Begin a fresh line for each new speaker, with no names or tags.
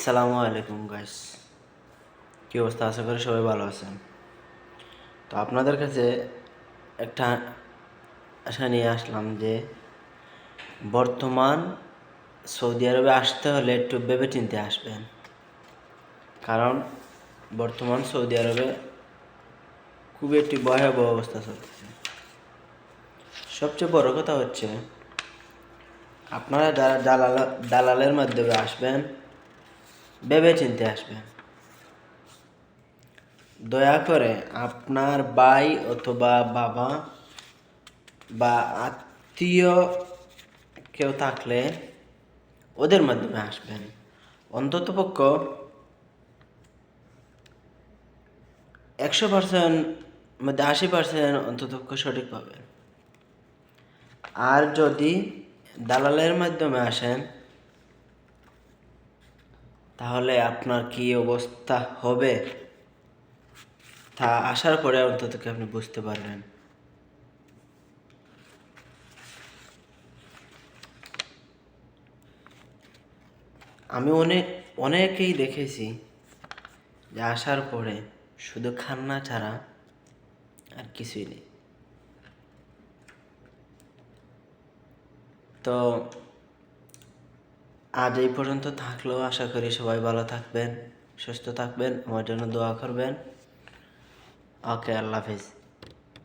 আসসালামু আলাইকুম গাইস কি অবস্থা? আশা করি সবাই ভালো আছেন। তো আপনাদের কাছে একটা আশা নিয়ে আসলাম যে, বর্তমান সৌদি আরবে আসতে হলে একটু ভেবে চিনতে আসবেন। কারণ বর্তমান সৌদি আরবে খুবই একটি ভয়াবহ অবস্থা চলতেছে। সবচেয়ে বড় কথা হচ্ছে, আপনারা যারা দালাল দালালের মাধ্যমে আসবেন ভেবে চিনতে আসবেন। দয়া করে আপনার ভাই অথবা বাবা বা আত্মীয় কেউ থাকলে ওদের মাধ্যমে আসবেন। অন্ততপক্ষ একশো পার্সেন্ট মধ্যে আশি পার্সেন্ট অন্ততপক্ষ সঠিক পাবেন। আর যদি দালালের মাধ্যমে আসেন তাহলে আপনার কি অবস্থা হবে? তা আসার পরে অন্তত আপনি বুঝতে পারবেন। আমি অনেক অনেকেই দেখেছি যে আসার পরে শুধু খান্না ছাড়া আর কিছুই নেই। তো আজ এই পর্যন্ত থাকলেও আশা করি সবাই ভালো থাকবেন, সুস্থ থাকবেন। আমার জন্য দোয়া করবেন। ওকে, আল্লাহ হাফিজ।